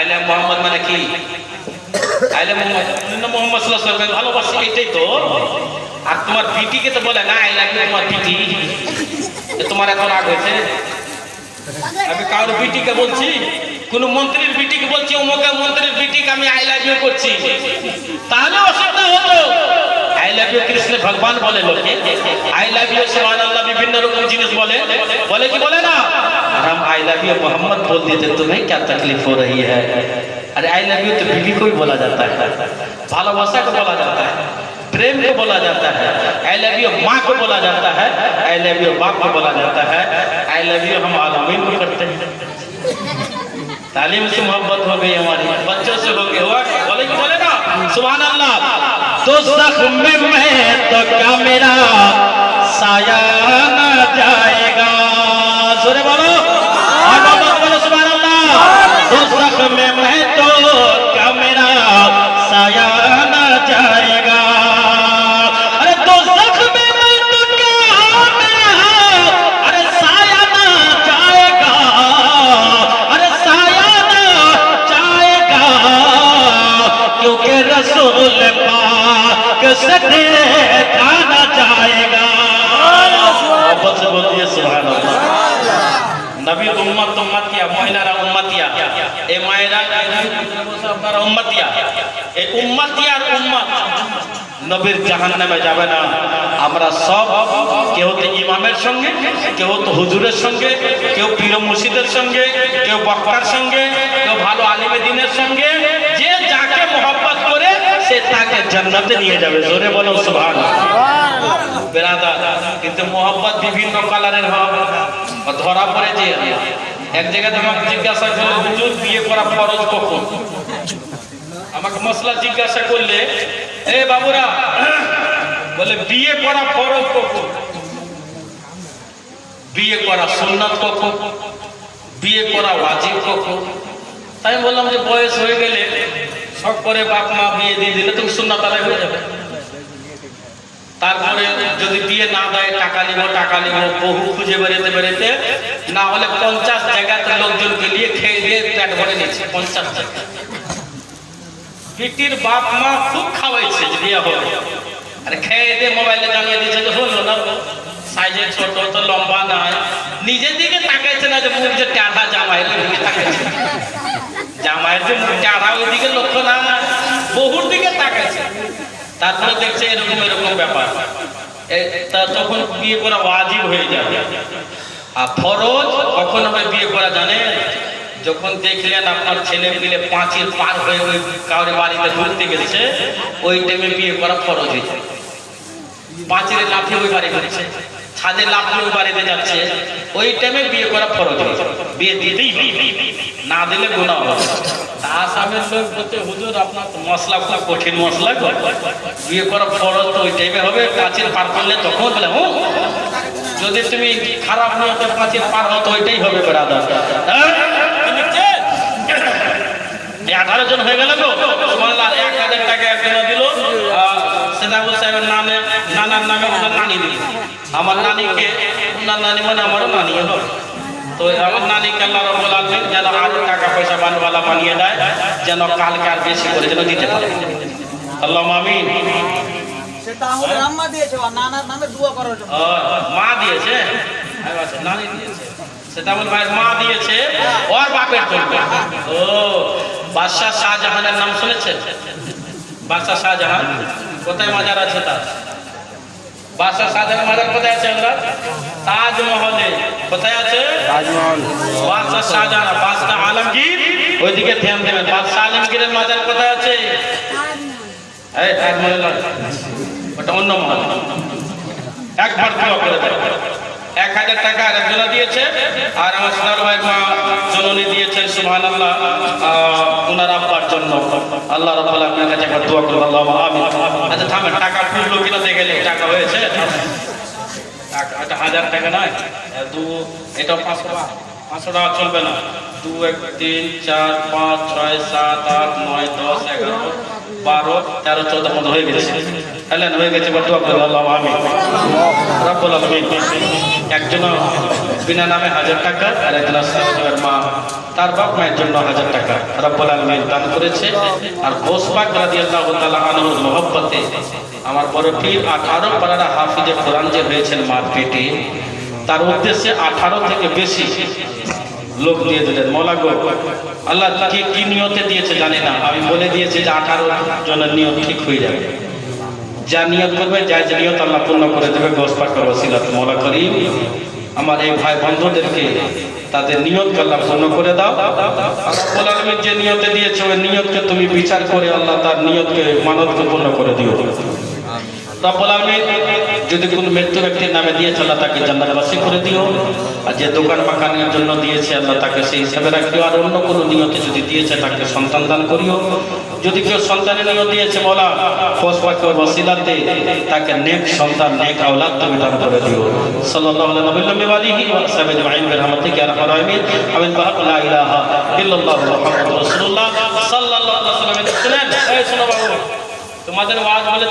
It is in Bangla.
আইলে মোহাম্মদ মানে কি? আইলে মোহাম্মদ মোহাম্মদ ওয়াসাল্লাম ভালোবাসি এটাই তো। আর তোমার বিটিকে তো বলে, না আই লাভ তোমার বিটি। তোমার এত রাগ হয়েছে? আমি কারোর বিটিকে বলছি, কোন মন্ত্রীর বিটিকে বলছি অমুকা মন্ত্রীর বিটিকে আমি আই লাভ ইউ করছি। তাহলে অসুবিধা হতো আই লাভ ইউ কৃষ্ণ ভগবান বলে লোকে আই লাভ ইউ সুবহান আল্লাহ বিভিন্ন রকম জিনিস বলে বলে কি বলে না আর हम आई लव यू मोहम्मद बोल दिए थे तुम्हें क्या तकलीफ हो रही है अरे आई लव यू तो बीवी को ही बोला जाता है भालोबासा को बोला जाता है प्रेम को बोला जाता है आई लव यू माँ को बोला जाता है आई लव यू बाप को बोला जाता है आई लव यू हम आलमीन को करते हैं तालीम से मोहब्बत हो गई हमारी बच्चों से हो गई हुआ बोले कि बोले ना सुभान अल्लाह तो जख्म में तो क्या मेरा साया न जाएगा पाक से देखा न जाएगा मोहब्बत से बोलिए सुभान अल्लाह নবী উম্মত উম্মতিয়া মহিলারা উম্মতিয়া এ মায়েরা আপনারা উম্মতিয়া এই উম্মতিয়ার উম্মত নবীর জাহান্নামে যাবে না আমরা সব কেউ তো ইমামের সঙ্গে কেউ তো হুজুরের সঙ্গে কেউ পীর মুর্শিদের সঙ্গে কেউ বক্তার সঙ্গে কেউ ভালো আলিমে দিনের সঙ্গে সে তাকে জান্নাতে নিয়ে যাবে। জোরে বলো সুবহানাল্লাহ। বেরাদা কিন্তু মোহাম্মত বিভিন্ন কালারের হবে ধরা পড়ে যে এক জায়গায় তোমাকে জিজ্ঞাসা করলে হুজুর বিয়ে করা ফরজ কখন? আমাকে মশলা জিজ্ঞাসা করলে এ বাবুরা বলে বিয়ে করা ফরজ কখন? বিয়ে করা সুন্নাত কখন? বিয়ে করা ওয়াজিব কখন? তাই বললাম যে বয়স হয়ে গেলে শখ করে বাপ মা বিয়ে দিয়ে দিলে তুমি সুন্নাত আদায় হয়ে যাবে। তারপরে যদি বিয়ে না দেয়, টাকা নিব টাকা নিব, বহু খুঁজে বেরোতে বেরোতে না হলে পঞ্চাশ জায়গাতে লোকজনকে নিয়ে খেয়ে দিয়ে পেট ভরে নিচ্ছে পঞ্চাশ জায়গা। পিটির বাপ মা খুব খাওয়াইছে বিয়ে হবে আরে খেয়ে দিয়ে মোবাইলে জানিয়ে দিয়েছে যে হলো না সাইজে ছোট তো লম্বা নাই নিজের দিকে তাকাইছে না যে মুখ যে টাটা দিকে তাকাইছে। জামাইয়ের যে মুখ টাটা ওই দিকে লক্ষ্য না বহুর দিকে তাকাইছে। তারপরে দেখছে এরকম এরকম ব্যাপার। তা তখন বিয়ে করা ওয়াজিব হয়ে যাবে। আর ফরজ কখন হবে বিয়ে করা জানে যখন দেখলেন আপনার ছেলে মিলে পাঁচের পার হয়ে ওই কাউরে বাড়িতে ঢুকতে গেছে, ওই টাইমে বিয়ে করা ফরজ হয়ে যাবে। পাঁচের লাফিয়ে ওই বাড়ি ঘুরছে ছাদে লাফিয়ে ওই বাড়িতে যাচ্ছে, ওই টাইমে বিয়ে করা ফরজ হয়ে যাবে। বিয়ে দিতেই। না দিলে গুণা হবে। আসামের লোক বলতে, হুজুর, আপনার মশলা কঠিন মশলা। বিয়ে করা ফরজ তো ওই টাইমে হবে কাছের পার করলে তখন বলে যদি তুমি খারাপ নিয়তে পাঁচের পার হতো ওইটাই হবে বেড়াদার। এই আঠারো জন হয়ে গেল গো। এক টাকা নামে আমার নানিকে, ওনার নানি মানে আমারও নানি হলো। তো আমার নানিকে আল্লাহ রব্বুল আলামিন যেন আরও টাকা পয়সা বানওয়ালা বানিয়ে দেয় যেন কালকে আর বেশি করে যেন দিতে পারে। আল্লাহ ও, মা দিয়েছে? নানি দিয়েছে? সেতাবুল ভাইয়ের মা দিয়েছে ওর বাপের জন্য। ও বাদশাহ শাহজাহানের নাম শুনেছেন? বাদশাহ শাহজাহান কোথায় মাজার আছে তার? বাদশাহ শাহজাহান মাজার কোথায় আছে আমরা? তাজমহলে। তাজমহল বাদশাহ শাহজাহান, বাদশাহ আলমগীর। ওইদিকে ধ্যান দেবেন বাদশাহ আলমগীরের মাজার কোথায় আছে? এই তাজমহল। ওটা অন্য মহল। একবার দোয়া করে এক হাজার টাকা আর একজনা দিয়েছে। আর আমার সোনার ভাইয়ের মা জননী দিয়েছেন সুবহান আল্লাহ ওনার আব্বার জন্য। আল্লাহ রাব্বুল আপনার কাছে একবার দোয়া করব আল্লাহ আচ্ছা থামেন, টাকা ফুটলো কিনা দেখে টাকা হয়েছে। এটা হাজার টাকা নয়? দু, এটা পাঁচশো টাকা। পাঁচশো টাকা চলবে না। দু, এক, তিন, চার, পাঁচ, ছয়, সাত, আট, নয়, দশ, এগারো, বারো, তেরো, চোদ্দ, পনেরো, হয়ে গেছে। হ্যাঁ হয়ে গেছে বা দোয়া করব আল্লাহ আমি রব্বুল একজন বিনা নামে হাজার টাকা, আর একজন সাহেবের মা। তার বাপ মায়ের জন্য হাজার টাকা। রব্বুল আলমিন দান করেছে। আর রাদিয়াল্লাহু তাআলা আনহুর মহব্বতে আমার বড় পীর আঠারো পাড়ারা হাফিজে কোরআন যে হয়েছেন মার পেটে তার উদ্দেশ্যে আঠারো থেকে বেশি লোক দিয়ে দিলেন। মোলাগো আল্লাহ কে কি নিয়তে দিয়েছে জানি না। আমি বলে দিয়েছি যে আঠারো জনের নিয়ত ঠিক হয়ে যাবে। যা নিয়ত করবে, যা যে নিয়ত আল্লাহ পূর্ণ করে দেবে গোসপাকের ওসিলাত। মোলা করি আমার এই ভাই বন্ধুদেরকে তাদের নিয়ত আল্লাহ পূর্ণ করে দাও। আল্লাহ আলমীর যে নিয়তে দিয়েছে, ওই নিয়তকে তুমি বিচার করে আল্লাহ তার নিয়তকে মানবকে পূর্ণ করে দিও। যদি কোন মৃত্যু ব্যক্তির নামে দিয়েছে, আল্লাহ তাকে জান্নাতবাসী করে দিও। আর যে দোকান মাকানের জন্য দিয়েছে, আল্লাহ তাকে সেই হিসাবে রাখিও। আর অন্য কোনো নিয়তে যদি দিয়েছে, তাকে সন্তান দান করিও। যদি কেউ সন্তানের নিয়ত দিয়েছে, বলা ফসফাকে বসিলাতে তাকে নেক সন্তান, নেক আওলাদ তুমি দান করে দিও। সাল্লাল্লাহু আলাইহি ওয়া আলিহি ওয়া সাহবিহি আজমাইন, বিরহমাতিকা ইয়া আরহামার রাহিমিন আমিন বাহাক লা ইলাহা ইল্লাল্লাহু মুহাম্মাদুর রাসূলুল্লাহ সাল্লাল্লাহু আলাইহি ওয়া এই, শোনো বাবু, তোমাদের ওয়াজ বলে